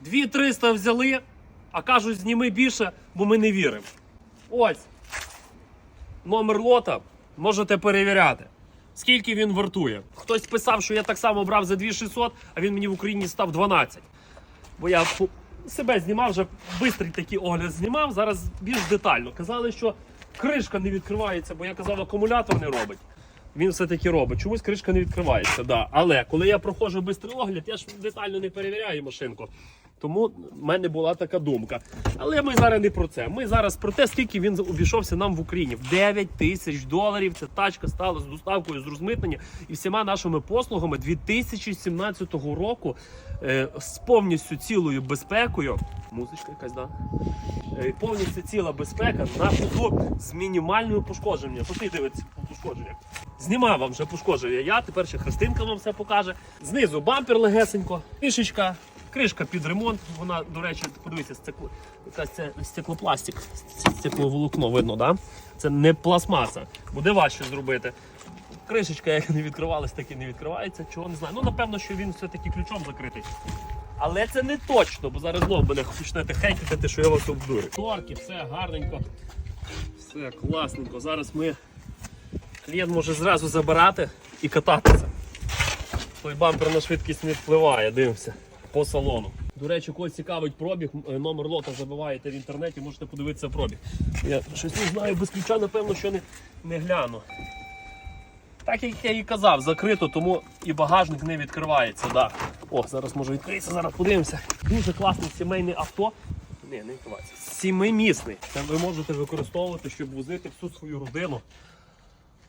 2300 взяли, а кажуть, зніми більше, бо ми не віримо. Ось. Номер лота можете перевіряти. Скільки він вартує? Хтось писав, що я так само брав за 2600, а він мені в Україні став 12. Бо я себе знімав, вже бистрий такий огляд знімав, зараз більш детально. Казали, що кришка не відкривається, бо я казав, акумулятор не робить. Він все-таки робить. Чомусь кришка не відкривається. Да. Але коли я проходжу бистрий огляд, я ж детально не перевіряю машинку. Тому в мене була така думка. Але ми зараз не про це. Ми зараз про те, скільки він обійшовся нам в Україні. В 9 тисяч доларів ця тачка стала з доставкою, з розмитнення і всіма нашими послугами 2017 року е, з повністю цілою безпекою. Музичка якась, да? Е, повністю ціла безпека на ходу з мінімальним пошкодженням. Пошли дивитися по пошкодженнях. Знімав вам вже пошкодження я, тепер ще Христинка вам все покаже. Знизу бампер легесенько, кришечка, кришка під ремонт. Вона, до речі, подивіться, стекло, якась це стеклопластик, стекловолокно видно, да? Це не пластмаса. Буде важче зробити. Кришечка, як не відкривалась, так і не відкривається. Чого не знаю. Ну, напевно, що він все-таки ключом закритий. Але це не точно, бо зараз знову мене почнете хейтити, що я вас обдурю. Торки, все гарненько, все класненько. Зараз ми клієнт може зразу забирати і кататися. Той бампер на швидкість не впливає, дивимося по салону. До речі, когось цікавить пробіг, е, номер лота забиваєте в інтернеті, можете подивитися пробіг. Я щось не знаю, без ключа, напевно, що не, не гляну. Так як я і казав, закрито, тому і багажник не відкривається. Да. О, зараз може відкритися, зараз подивимося. Дуже класне сімейне авто. Ні, не відкривається. Сімимісний. Це ви можете використовувати, щоб возити всю свою родину.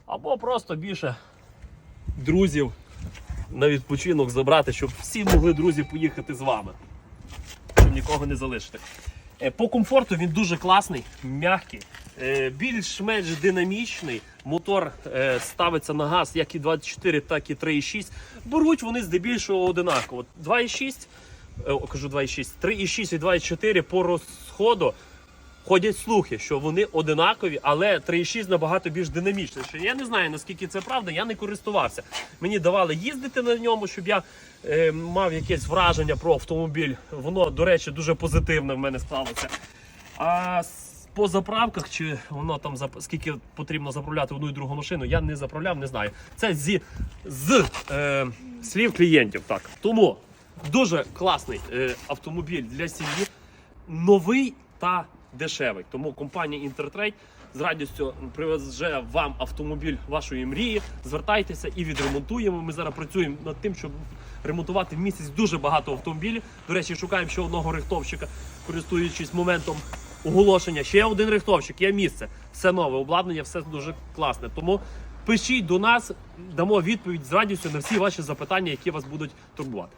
Або просто більше друзів на відпочинок забрати, щоб всі могли друзі поїхати з вами. Щоб нікого не залишити. Е, По комфорту він дуже класний, м'який, е, більш-менш динамічний. Мотор е, ставиться на газ як і 24, так і 3,6. Беруть вони здебільшого одинаково. 2,6, е, кажу 2,6, 3,6 і 2,4 по розходу ходять слухи, що вони одинакові, але 3,6 набагато більш динамічніше. Я не знаю наскільки це правда, я не користувався. Мені давали їздити на ньому, щоб я е, мав якесь враження про автомобіль. Воно, до речі, дуже позитивне в мене склалося. А по заправках, чи воно там скільки потрібно заправляти одну і другу машину, я не заправляв, не знаю. Це зі з е, слів клієнтів. Так тому дуже класний е, автомобіль для сім'ї, новий та дешевий. Тому компанія Інтертрейд з радістю привезе вам автомобіль вашої мрії. Звертайтеся і відремонтуємо. Ми зараз працюємо над тим, щоб ремонтувати в місяць дуже багато автомобілів. До речі, шукаємо ще одного рихтовщика, користуючись моментом оголошення. Ще один рихтовщик, є місце. Все нове обладнання, все дуже класне. Тому пишіть до нас, дамо відповідь з радістю на всі ваші запитання, які вас будуть турбувати.